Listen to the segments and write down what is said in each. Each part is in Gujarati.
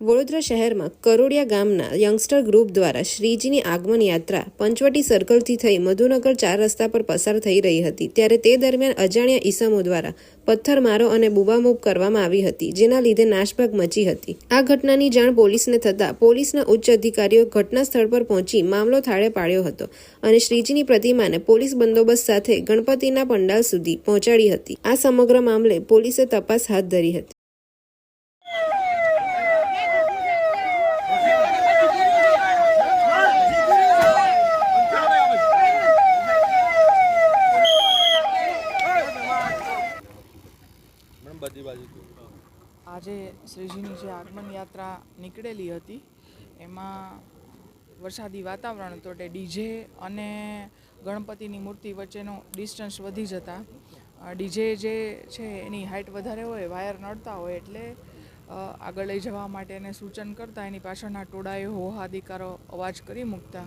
વડોદરા શહેરમાં કરોડિયા ગામના યંગસ્ટર ગ્રુપ દ્વારા શ્રીજીની આગમન યાત્રા પંચવટી સર્કલથી થઈ મધુનગર ચાર રસ્તા પર પસાર થઈ રહી હતી. ત્યારે તે દરમિયાન અજાણ્યા ઈસમો દ્વારા પથ્થરમારો અને બુબામૂબ કરવામાં આવી હતી, જેના લીધે નાશભાગ મચી હતી. આ ઘટનાની જાણ પોલીસને થતાં પોલીસના ઉચ્ચ અધિકારીઓ ઘટના સ્થળ પર પહોંચી મામલો થાળે પાડ્યો હતો અને શ્રીજીની પ્રતિમાને પોલીસ બંદોબસ્ત સાથે ગણપતિના પંડાલ સુધી પહોંચાડી હતી. આ સમગ્ર મામલે પોલીસે તપાસ હાથ ધરી હતી. બધી બાજુ આજે શ્રીજીની જે આગમન યાત્રા નીકળેલી હતી, એમાં વરસાદી વાતાવરણ તો ડીજે અને ગણપતિની મૂર્તિ વચ્ચેનો ડિસ્ટન્સ વધી જતા. ડીજે જે છે એની હાઇટ વધારે હોય વાયર નડતા હોય એટલે આગળ લઈ જવા માટે એને સૂચન કરતાં, એની પાછળના ટોળાએ હોહાદિકારો અવાજ કરી મૂકતા.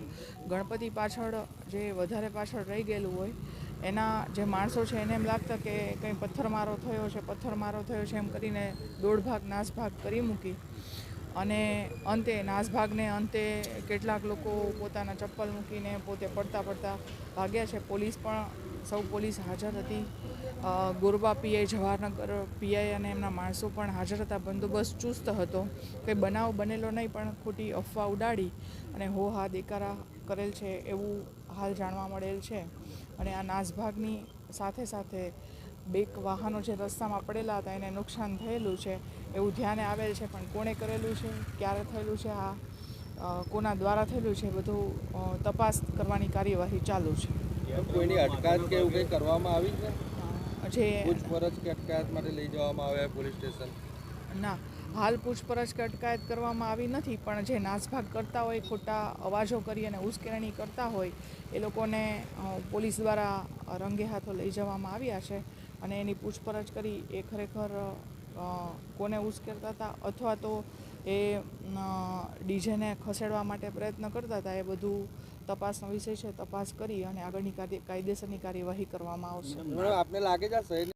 ગણપતિ પાછળ જે વધારે પાછળ રહી ગયેલું હોય એના જે માણસો છે એને એમ લાગતા કે કંઈ પથ્થરમારો થયો છે, પથ્થરમારો થયો છે એમ કરીને દોઢ ભાગ નાસભાગ કરી મૂકી. અને અંતે નાસભાગને અંતે કેટલાક લોકો પોતાના ચપ્પલ મૂકીને પોતે પડતા પડતા ભાગ્યા છે. પોલીસ પણ સૌ પોલીસ હાજર હતી. ગોરબા પીઆઈ, જવાહરનગર પીઆઈ અને એમના માણસો પણ હાજર હતા. બંદોબસ્ત ચુસ્ત હતો. કંઈ બનાવ બનેલો નહીં, પણ ખોટી અફવા ઉડાડી અને હો હા દેકારા કરેલ છે એવું હાલ જાણવા મળેલ છે. અને આ નાસભાગની સાથે સાથે બેક વાહનો જે રસ્તામાં પડેલા હતા, એને નુકસાન થયેલું છે એવું ધ્યાને આવેલ છે. પણ કોણે કરેલું છે? ક્યારે થયેલું છે? આ કોના દ્વારા થયેલું છે? બધું તપાસ કરવાની કાર્યવાહી ચાલુ છે. કોઈની અટકાયત કે એવું કંઈ કરવામાં આવી છે? જે પૂછપરછ કે અટકાયત માટે લઈ જવામાં આવ્યા પોલીસ સ્ટેશન? ના હાલ પૂછપરછ કે અટકાયત કરવામાં આવી નથી પણ જે નાસભાગ કરતા હોય ખોટા અવાજો કરી અને ઉશ્કેરણી કરતા હોય એ લોકોને પોલીસ દ્વારા રંગે હાથો લઈ જવામાં આવ્યા છે અને એની પૂછપરછ કરી એ ખરેખર કોને ઉશ્કેરતા હતા અથવા તો એ ડીજેને ખસેડવા માટે પ્રયત્ન કરતા હતા એ બધું તપાસનો વિષય છે તપાસ કરી અને આગળની કાયદેસરની કાર્યવાહી કરવામાં આવશે. આપને લાગે શહેરની